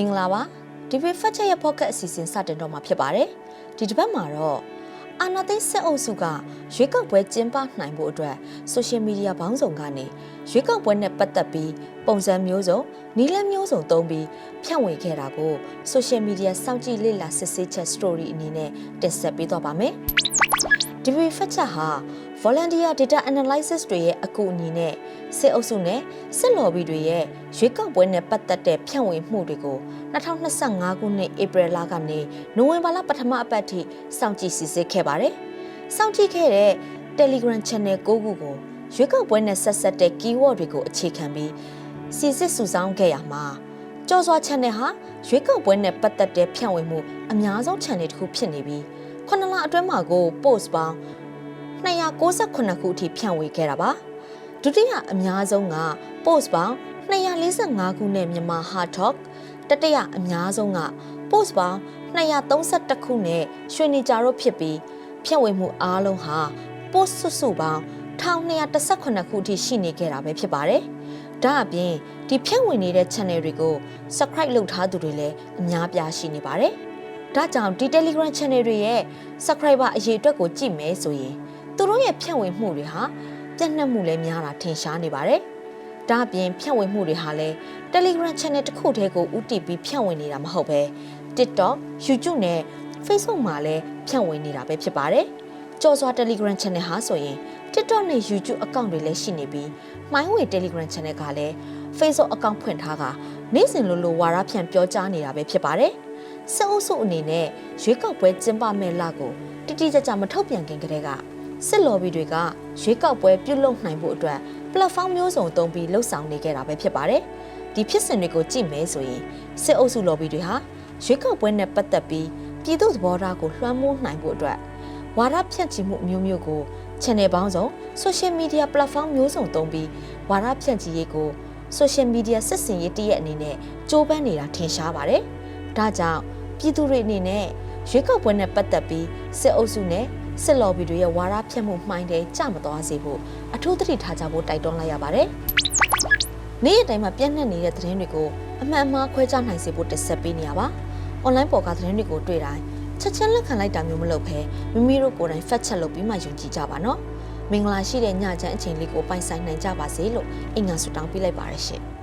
င်္ဂလာပါဒီပေဖတ်ချက်ရဲ့ pocket အစီအစဉ်စတင်တော့မှာဖြစ်ပါတယ်ဒီတစ်ပတ်မှာတော့အာနာသိန်းဆက်အုပ်စုကရွေးကောက်ပွဲကျင်းပနိုင်ဖို့အတွက် social media ဘောင်းဆောင်ကနေရွေးကောက်ပွဲနဲ့ပတ်သက်ပြီးပုံစံမျိုးစုံနီလန်းမျိုးစုံသုံးပြီးဖြန့်ဝေခဲ့တာကို social media စောင့်ကြည့်လေ့လာစစ်ဆေးချက် story အနေနဲ့တင်ဆက်ပေးတော့ပါမယ်ဒီပေဖတ်ချက်ဟာ volunteer data analysis တွေရဲ့အကူအညီနဲ့စစ်အုပ်စုနဲ့စစ်လော်ဘီတွေရဲ့ရွေးကောက်ပွဲနဲ့ပတ်သက်တဲ့ဖြန့်ဝေမှုတွေကို2025ခုနှစ်ဧပြီလကနေနိုဝင်ဘာလပထမအပတ်ထိစောင့်ကြည့်စစ်ဆေးခဲ့ပါတယ်။စောင့်ကြည့်ခဲ့တဲ့ Telegram Channel 9ခုကိုရွေးကောက်ပွဲနဲ့ဆက်ဆက်တဲ့ keyword တွေကိုအခြေခံပြီးစီစစ်စုဆောင်းခဲ့ရမှာကြော်စွာ channel ဟာရွေးကောက်ပွဲနဲ့ပတ်သက်တဲ့ဖြန့်ဝေမှုအများဆုံး channel တစ်ခုဖြစ်နေပြီးခုနလအတွင်းမှာကို post ပေါင်း 298ခုအထိဖြန့်ဝေခဲ့တာပါဒုတိယအများဆုံးက post ပေါင်း245ခုနဲ့မြန်မာ hard talk တတိယအများဆုံးက post ပေါင်း231ခုနဲ့ရွှေနေကြတော့ဖြစ်ပြီးဖြန့်ဝေမှုအားလုံးဟာ post စုစုပေါင်း1218ခုအထိရှိနေခဲ့တာပဲဖြစ်ပါတယ်ဒါအပြင်ဒီဖြန့်ဝေနေတဲ့ channel တွေကို subscribe လုပ်ထားသူတွေလည်းအများပြားရှိနေပါတယ်ဒါကြောင့်ဒီ Telegram channel တွေရဲ့ subscriber အရေအတွက်ကိုကြည့်မယ်ဆိုရင် သူတို့ရဲ့ဖြန့်ဝေမှုတွေဟာပြန့်နှံ့မှုလည်းများတာထင်ရှားနေပါတယ်။ဒါအပြင်ဖြန့်ဝေမှုတွေဟာလည်း Telegram channel တစ်ခုတည်းကိုဦးတည်ပြီးဖြန့်ဝေနေတာမဟုတ်ပဲ TikTok, YouTube နဲ့ Facebook မှာလည်းဖြန့်ဝေနေတာပဲဖြစ်ပါတယ်။ကြော်စွာ Telegram channel ဟာဆိုရင် TikTok နဲ့ YouTube account တွေလည်းရှိနေပြီးမိုင်းဝေ Telegram channel ကလည်း Facebook account ဖွင့်ထားကနေ့စဉ်လိုလိုဝါရဖြန့်ပြောကြားနေတာပဲဖြစ်ပါတယ်။စအုပ်စုအနေနဲ့ရွေးကောက်ပွဲကျင်းပမဲ့လကိုတိတိကျကျမထုတ်ပြန်ခင်ကတည်းက စစ်လော်ဘီတွေကရွေးကောက်ပွဲပြုလုပ်နိုင်ဖို့အတွက် platform မျိုးစုံသုံးပြီးလှုပ်ဆောင်နေကြတာပဲဖြစ်ပါတယ်။ဒီဖြစ်စဉ်တွေကိုကြည့်မယ်ဆိုရင်စစ်အုပ်စုလော်ဘီတွေဟာရွေးကောက်ပွဲနဲ့ပတ်သက်ပြီးပြည်သူ့သဘောထားကိုလွှမ်းမိုးနိုင်ဖို့အတွက်ဝါဒဖြန့်ချီမှုအမျိုးမျိုးကို channel ပေါင်းစုံ social media platform မျိုးစုံသုံးပြီးဝါဒဖြန့်ချီရေးကို social media ဆက်စင်ရေးတရက်အနေနဲ့ကြိုးပမ်းနေတာထင်ရှားပါတယ်။ဒါကြောင့်ပြည်သူတွေအနေနဲ့ရွေးကောက်ပွဲနဲ့ပတ်သက်ပြီးစစ်အုပ်စုနဲ့ စစ်လော်ဘီတွေရဲ့ဝါဒဖြန့်မှုမှိုင်းတဲ့ကြမသွားစေဖို့အထူးသတိထားကြဖို့တိုက်တွန်းလိုက်ရပါတယ်။နေ့ရက်တိုင်းမှာပြန့်နှံ့နေတဲ့သတင်းတွေကိုအမှန်အမှားခွဲခြားနိုင်စေဖို့တက်ဆက်ပေးနေရပါ။ online ပေါ်ကသတင်းတွေကိုတွေ့တိုင်းချက်ချင်းလက်ခံလိုက်တာမျိုးမလုပ်ဘဲမိမိတို့ကိုယ်တိုင် fact check လုပ်ပြီးမှယုံကြည်ကြပါနော်။မင်္ဂလာရှိတဲ့ညချမ်းအချိန်လေးကိုပိုင်ဆိုင်နိုင်ကြပါစေလို့အင်္ဂါဆုတောင်းပေးလိုက်ပါရရှင်။